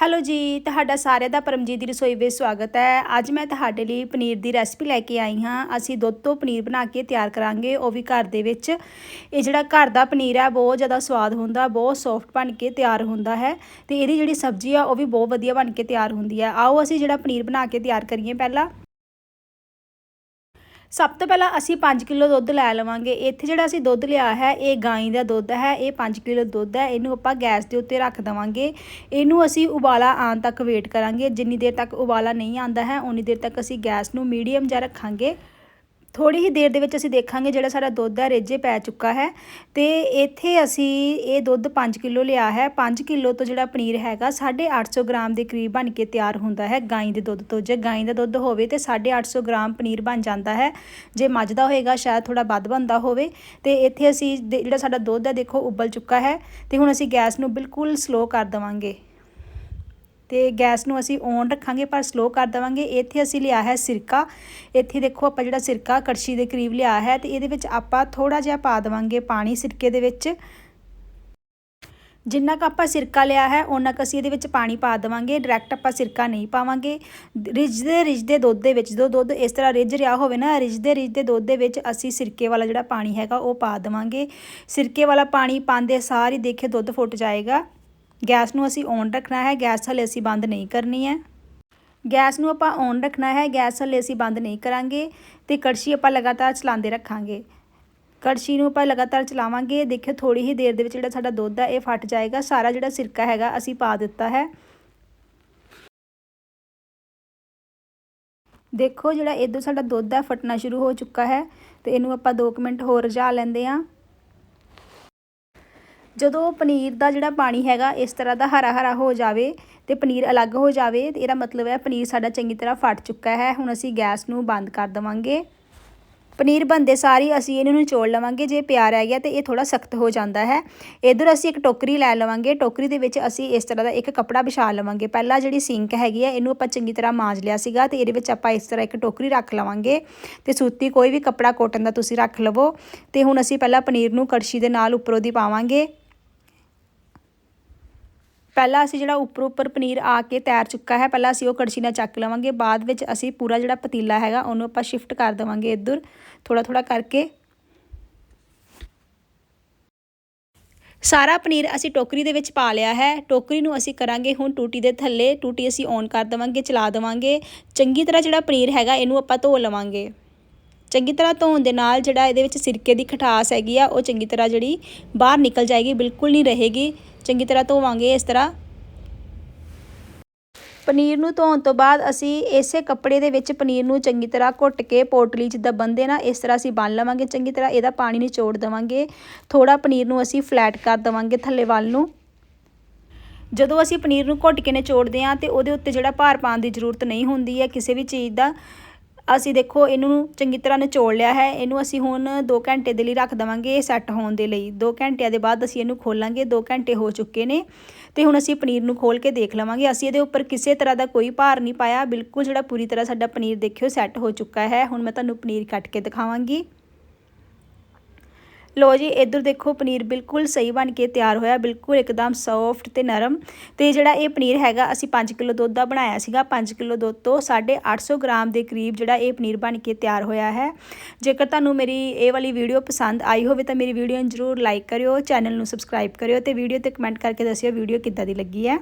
Hello ਜੀ, ਤੁਹਾਡਾ ਸਾਰਿਆਂ ਦਾ ਪਰਮਜੀਤ ਦੀ ਰਸੋਈ ਵਿੱਚ ਸਵਾਗਤ ਹੈ। ਅੱਜ ਮੈਂ ਤੁਹਾਡੇ ਲਈ ਪਨੀਰ ਦੀ ਰੈਸਪੀ ਲੈ ਕੇ ਆਈ ਹਾਂ। ਅਸੀਂ ਦੁੱਧ ਤੋਂ ਪਨੀਰ ਬਣਾ ਕੇ ਤਿਆਰ ਕਰਾਂਗੇ। ਉਹ ਵੀ ਘਰ ਦੇ ਵਿੱਚ। ਇਹ ਜਿਹੜਾ ਘਰ ਦਾ ਪਨੀਰ ਹੈ, ਬਹੁਤ ਜ਼ਿਆਦਾ ਸਵਾਦ ਹੁੰਦਾ, ਬਹੁਤ ਸੌਫਟ ਬਣ ਕੇ ਤਿਆਰ ਹੁੰਦਾ ਹੈ ਤੇ ਇਹਦੀ ਜਿਹੜੀ ਸਬਜ਼ੀ ਆ, ਉਹ ਵੀ ਬਹੁਤ ਵਧੀਆ ਬਣ ਕੇ ਤਿਆਰ ਹੁੰਦੀ ਹੈ। ਆਓ ਅਸੀਂ ਜਿਹੜਾ ਪਨੀਰ ਬਣਾ ਕੇ ਤਿਆਰ ਕਰੀਏ ਪਹਿਲਾਂ। ਸਭ ਤੋਂ ਪਹਿਲਾਂ ਅਸੀਂ 5 ਕਿਲੋ ਦੁੱਧ ਲੈ ਲਵਾਂਗੇ। ਇੱਥੇ ਜਿਹੜਾ ਅਸੀਂ ਦੁੱਧ ਲਿਆ ਹੈ, ਇਹ ਗਾਂ ਦਾ ਦੁੱਧ ਹੈ, ਇਹ 5 ਕਿਲੋ ਦੁੱਧ ਹੈ। ਇਹਨੂੰ ਆਪਾਂ ਗੈਸ ਦੇ ਉੱਤੇ ਰੱਖ ਦਵਾਂਗੇ। ਇਹਨੂੰ ਅਸੀਂ ਉਬਾਲਾ ਆਉਣ ਤੱਕ ਵੇਟ ਕਰਾਂਗੇ। ਜਿੰਨੀ ਦੇਰ ਤੱਕ ਉਬਾਲਾ ਨਹੀਂ ਆਉਂਦਾ ਹੈ ਉਨੀ ਦੇਰ ਤੱਕ ਅਸੀਂ ਗੈਸ ਨੂੰ ਮੀਡੀਅਮ ਜਾਂ ਰੱਖਾਂਗੇ। ਥੋੜੀ ਹੀ ਦੇਰ ਦੇ ਵਿੱਚ ਅਸੀਂ ਦੇਖਾਂਗੇ ਜਿਹੜਾ ਸਾਡਾ ਦੁੱਧ ਹੈ, ਰੇਜੇ ਪੈ ਚੁੱਕਾ ਹੈ। ਤੇ ਇੱਥੇ ਅਸੀਂ ਇਹ ਦੁੱਧ 5 ਕਿਲੋ ਲਿਆ ਹੈ। 5 ਕਿਲੋ ਤੋਂ ਜਿਹੜਾ ਪਨੀਰ ਹੈਗਾ 850 ਗ੍ਰਾਮ ਦੇ ਕਰੀਬ ਬਣ ਕੇ ਤਿਆਰ ਹੁੰਦਾ ਹੈ ਗਾਂ ਦੇ ਦੁੱਧ ਤੋਂ। ਜੇ ਗਾਂ ਦਾ ਦੁੱਧ ਹੋਵੇ ਤੇ 850 ਗ੍ਰਾਮ ਪਨੀਰ ਬਣ ਜਾਂਦਾ ਹੈ। ਜੇ ਮੱਝ ਦਾ ਹੋਏਗਾ, ਸ਼ਾਇਦ ਥੋੜਾ ਵੱਧ ਬਣਦਾ ਹੋਵੇ। ਤੇ ਇੱਥੇ ਅਸੀਂ ਜਿਹੜਾ ਸਾਡਾ ਦੁੱਧ ਹੈ, ਦੇਖੋ, ਉਬਲ ਚੁੱਕਾ ਹੈ। ਤੇ ਹੁਣ ਅਸੀਂ ਗੈਸ ਨੂੰ ਬਿਲਕੁਲ ਸਲੋ ਕਰ ਦਵਾਂਗੇ। ਤੇ ਗੈਸ ਨੂੰ ਅਸੀਂ ਔਨ ਰੱਖਾਂਗੇ, ਪਰ ਸਲੋ ਕਰ ਦਵਾਂਗੇ। ਇੱਥੇ ਅਸੀਂ ਲਿਆ ਹੈ ਸਿਰਕਾ। ਇੱਥੇ ਦੇਖੋ ਆਪਾਂ ਜਿਹੜਾ ਸਿਰਕਾ ਕੜਛੀ ਦੇ ਕਰੀਬ ਲਿਆ ਹੈ ਤੇ ਇਹਦੇ ਵਿੱਚ ਆਪਾਂ ਥੋੜਾ ਜਿਹਾ ਪਾ ਦਵਾਂਗੇ ਪਾਣੀ ਸਿਰਕੇ ਦੇ ਵਿੱਚ। ਜਿੰਨਾ ਕ ਆਪਾਂ ਸਿਰਕਾ ਲਿਆ ਹੈ ਉਹਨਾਂ ਕ ਅਸੀਂ ਇਹਦੇ ਵਿੱਚ ਪਾਣੀ ਪਾ ਦੇਵਾਂਗੇ। ਡਾਇਰੈਕਟ ਆਪਾਂ ਸਿਰਕਾ ਨਹੀਂ ਪਾਵਾਂਗੇ। ਰਿੱਝਦੇ ਰਿੱਝਦੇ ਦੁੱਧ ਦੇ ਵਿੱਚ ਜਦੋਂ ਦੁੱਧ ਇਸ ਤਰ੍ਹਾਂ ਰਿੱਝ ਰਿਹਾ ਹੋਵੇ ਨਾ, ਰਿੱਝਦੇ ਰਿੱਝਦੇ ਦੁੱਧ ਦੇ ਵਿੱਚ ਅਸੀਂ ਸਿਰਕੇ ਵਾਲਾ ਜਿਹੜਾ ਪਾਣੀ ਹੈਗਾ, ਉਹ ਪਾ ਦੇਵਾਂਗੇ। ਸਿਰਕੇ ਵਾਲਾ ਪਾਣੀ ਪਾਉਂਦੇ ਸਾਰ ਹੀ ਦੇਖੇ ਦੁੱਧ ਫੁੱਟ ਜਾਏਗਾ। ਗੈਸ ਨੂੰ ਅਸੀਂ ਔਨ ਰੱਖਣਾ ਹੈ, ਗੈਸ ਹਲੇ ਅਸੀਂ ਬੰਦ ਨਹੀਂ ਕਰਨੀ ਹੈ। ਗੈਸ ਨੂੰ ਆਪਾਂ ਔਨ ਰੱਖਣਾ ਹੈ, ਗੈਸ ਹਲੇ ਅਸੀਂ ਬੰਦ ਨਹੀਂ ਕਰਾਂਗੇ ਤੇ ਕੜਛੀ ਆਪਾਂ ਲਗਾਤਾਰ ਚਲਾਉਂਦੇ ਰੱਖਾਂਗੇ। ਕੜਛੀ ਨੂੰ ਆਪਾਂ ਲਗਾਤਾਰ ਚਲਾਵਾਂਗੇ, ਦੇਖਿਓ ਥੋੜੀ ਹੀ ਦੇਰ ਦੇ ਵਿੱਚ ਜਿਹੜਾ ਸਾਡਾ ਦੁੱਧ ਆ ਇਹ ਫਟ ਜਾਏਗਾ, ਸਾਰਾ ਜਿਹੜਾ ਸਿਰਕਾ ਹੈਗਾ ਅਸੀਂ ਪਾ ਦਿੱਤਾ ਹੈ। ਦੇਖੋ ਜਿਹੜਾ ਇਦੋਂ ਸਾਡਾ ਦੁੱਧ ਹੈ, ਫਟਣਾ ਸ਼ੁਰੂ ਹੋ ਚੁੱਕਾ ਹੈ ਤੇ ਇਹਨੂੰ ਆਪਾਂ 2 ਮਿੰਟ ਹੋਰ ਰਝਾ ਲੈਂਦੇ ਆਂ ਜਦੋਂ ਪਨੀਰ ਦਾ ਜਿਹੜਾ ਪਾਣੀ ਹੈਗਾ, ਇਸ ਤਰ੍ਹਾਂ ਦਾ ਹਰਾ ਹਰਾ ਹੋ ਜਾਵੇ ਤੇ ਪਨੀਰ ਅਲੱਗ ਹੋ ਜਾਵੇ, ਤੇ ਇਹਦਾ ਮਤਲਬ ਹੈ ਪਨੀਰ ਸਾਡਾ ਚੰਗੀ ਤਰ੍ਹਾਂ ਫਟ ਚੁੱਕਾ ਹੈ। ਹੁਣ ਅਸੀਂ ਗੈਸ ਨੂੰ ਬੰਦ ਕਰ ਦਵਾਂਗੇ। ਪਨੀਰ ਬੰਦੇ ਸਾਰੀ ਅਸੀਂ ਇਹਨੂੰ ਨਿਚੋੜ ਲਵਾਂਗੇ, ਜੇ ਪਿਆਰ ਰਹਿ ਗਿਆ ਤੇ ਇਹ ਥੋੜਾ ਸਖਤ ਹੋ ਜਾਂਦਾ ਹੈ। ਇਧਰ ਅਸੀਂ ਇੱਕ ਟੋਕਰੀ ਲੈ ਲਵਾਂਗੇ। ਟੋਕਰੀ ਦੇ ਵਿੱਚ ਅਸੀਂ ਇਸ ਤਰ੍ਹਾਂ ਦਾ ਇੱਕ ਕੱਪੜਾ ਵਿਛਾ ਲਵਾਂਗੇ। ਪਹਿਲਾਂ ਜਿਹੜੀ ਸਿੰਕ ਹੈਗੀ ਹੈ, ਇਹਨੂੰ ਆਪਾਂ ਚੰਗੀ ਤਰ੍ਹਾਂ ਮਾਂਜ ਲਿਆ ਸੀਗਾ ਤੇ ਇਹਦੇ ਵਿੱਚ ਆਪਾਂ ਇਸ ਤਰ੍ਹਾਂ ਇੱਕ ਟੋਕਰੀ ਰੱਖ ਲਵਾਂਗੇ ਤੇ ਸੂਤੀ ਕੋਈ ਵੀ ਕੱਪੜਾ ਕੋਟਨ ਦਾ ਤੁਸੀਂ ਰੱਖ ਲਵੋ। ਤੇ ਹੁਣ ਅਸੀਂ ਪਹਿਲਾਂ ਪਨੀਰ ਨੂੰ ਕੜਛੀ ਦੇ ਨਾਲ ਉੱਪਰੋਂ ਦੀ ਪਾਵਾਂਗੇ। ਪਹਿਲਾਂ ਅਸੀਂ ਜਿਹੜਾ ਉੱਪਰ ਉੱਪਰ ਪਨੀਰ ਆ ਕੇ ਤੈਰ ਚੁੱਕਾ ਹੈ, ਪਹਿਲਾਂ ਅਸੀਂ ਉਹ ਕੜਛੀ ਨਾਲ ਚੱਕ ਲਵਾਂਗੇ, ਬਾਅਦ ਵਿੱਚ ਅਸੀਂ ਪੂਰਾ ਜਿਹੜਾ ਪਤੀਲਾ ਹੈਗਾ, ਉਹਨੂੰ ਆਪਾਂ ਸ਼ਿਫਟ ਕਰ ਦੇਵਾਂਗੇ ਇੱਧਰ ਥੋੜਾ ਥੋੜਾ ਕਰਕੇ। ਸਾਰਾ ਪਨੀਰ ਅਸੀਂ ਟੋਕਰੀ ਦੇ ਵਿੱਚ ਪਾ ਲਿਆ ਹੈ, ਟੋਕਰੀ ਨੂੰ ਅਸੀਂ ਕਰਾਂਗੇ ਹੁਣ ਟੂਟੀ ਦੇ ਥੱਲੇ, ਟੂਟੀ ਅਸੀਂ ਔਨ ਕਰ ਦੇਵਾਂਗੇ, ਚਲਾ ਦੇਵਾਂਗੇ। ਚੰਗੀ ਤਰ੍ਹਾਂ ਜਿਹੜਾ ਪਨੀਰ ਹੈਗਾ, ਇਹਨੂੰ ਆਪਾਂ ਧੋ ਲਵਾਂਗੇ। ਚੰਗੀ ਤਰ੍ਹਾਂ ਧੋਣ ਦੇ ਨਾਲ ਜਿਹੜਾ ਇਹਦੇ ਵਿੱਚ ਸਿਰਕੇ ਦੀ ਖਟਾਸ ਹੈਗੀ ਆ, ਉਹ ਚੰਗੀ ਤਰ੍ਹਾਂ ਜਿਹੜੀ ਬਾਹਰ ਨਿਕਲ ਜਾਏਗੀ, ਬਿਲਕੁਲ ਨਹੀਂ ਰਹੇਗੀ। ਚੰਗੀ ਤਰ੍ਹਾਂ ਧੋਵਾਂਗੇ ਇਸ ਤਰ੍ਹਾਂ। ਪਨੀਰ ਨੂੰ ਧੋਣ ਤੋਂ ਬਾਅਦ ਅਸੀਂ ਇਸੇ ਕੱਪੜੇ ਦੇ ਵਿੱਚ ਪਨੀਰ ਨੂੰ ਚੰਗੀ ਤਰ੍ਹਾਂ ਘੁੱਟ ਕੇ ਪੋਟਲੀ ਜਿੱਦਾਂ ਬੰਦੇ ਨਾ ਇਸ ਤਰ੍ਹਾਂ ਅਸੀਂ ਬੰਨ ਲਵਾਂਗੇ। ਚੰਗੀ ਤਰ੍ਹਾਂ ਇਹਦਾ ਪਾਣੀ ਨਿਚੋੜ ਦੇਵਾਂਗੇ। ਥੋੜਾ ਪਨੀਰ ਨੂੰ ਅਸੀਂ ਫਲੈਟ ਕਰ ਦੇਵਾਂਗੇ ਥੱਲੇ ਵੱਲ ਨੂੰ। ਜਦੋਂ ਅਸੀਂ ਪਨੀਰ ਨੂੰ ਘੁੱਟ ਕੇ ਨਿਚੋੜਦੇ ਹਾਂ ਤੇ ਉਹਦੇ ਉੱਤੇ ਜਿਹੜਾ ਭਾਰ ਪਾਉਣ ਦੀ ਜ਼ਰੂਰਤ ਨਹੀਂ ਹੁੰਦੀ ਹੈ ਕਿਸੇ ਵੀ ਚੀਜ਼ ਦਾ ਅਸੀਂ ਦੇਖੋ, ਇਹਨੂੰ ਚੰਗੀ ਤਰ੍ਹਾਂ ਨਿਚੋੜ ਲਿਆ ਹੈ। ਇਹਨੂੰ ਅਸੀਂ ਹੁਣ 2 ਘੰਟੇ ਦੇ ਲਈ ਰੱਖ ਦਵਾਂਗੇ ਸੈੱਟ ਹੋਣ ਦੇ ਲਈ। 2 ਘੰਟਿਆਂ ਦੇ ਬਾਅਦ ਅਸੀਂ ਇਹਨੂੰ ਖੋਲਾਂਗੇ। 2 ਘੰਟੇ ਹੋ ਚੁੱਕੇ ਨੇ ਤੇ ਹੁਣ ਅਸੀਂ ਪਨੀਰ ਨੂੰ ਖੋਲ ਕੇ ਦੇਖ ਲਵਾਂਗੇ। ਅਸੀਂ ਇਹਦੇ ਉੱਪਰ ਕਿਸੇ ਤਰ੍ਹਾਂ ਦਾ ਕੋਈ ਭਾਰ ਨਹੀਂ ਪਾਇਆ। ਬਿਲਕੁਲ ਜਿਹੜਾ ਪੂਰੀ ਤਰ੍ਹਾਂ ਸਾਡਾ ਪਨੀਰ ਦੇਖਿਓ ਸੈੱਟ ਹੋ ਚੁੱਕਾ ਹੈ। ਹੁਣ ਮੈਂ ਤੁਹਾਨੂੰ ਪਨੀਰ ਕੱਟ ਕੇ ਦਿਖਾਵਾਂਗੀ। ਲੋ ਜੀ, ਇੱਧਰ ਦੇਖੋ, ਪਨੀਰ ਬਿਲਕੁਲ ਸਹੀ ਬਣ ਕੇ ਤਿਆਰ ਹੋਇਆ, ਬਿਲਕੁਲ ਇੱਕਦਮ ਸੌਫਟ ਤੇ ਨਰਮ। ਤੇ ਜਿਹੜਾ ਇਹ ਪਨੀਰ ਹੈਗਾ, ਅਸੀਂ 5 ਕਿਲੋ ਦੁੱਧ ਦਾ ਬਣਾਇਆ ਸੀਗਾ। 5 ਕਿਲੋ ਦੁੱਧ ਤੋਂ 850 ਗ੍ਰਾਮ ਦੇ ਕਰੀਬ ਜਿਹੜਾ ਇਹ ਪਨੀਰ ਬਣ ਕੇ ਤਿਆਰ ਹੋਇਆ ਹੈ। ਜੇਕਰ ਤੁਹਾਨੂੰ ਮੇਰੀ ਇਹ ਵਾਲੀ ਵੀਡੀਓ ਪਸੰਦ ਆਈ ਹੋਵੇ, ਤਾਂ ਮੇਰੀ ਵੀਡੀਓ ਨੂੰ ਜ਼ਰੂਰ ਲਾਈਕ ਕਰਿਓ, ਚੈਨਲ ਨੂੰ ਸਬਸਕ੍ਰਾਈਬ ਕਰਿਓ ਤੇ ਵੀਡੀਓ ਤੇ ਕਮੈਂਟ ਕਰਕੇ ਦੱਸਿਓ ਵੀਡੀਓ ਕਿੱਦਾਂ ਦੀ ਲੱਗੀ ਹੈ।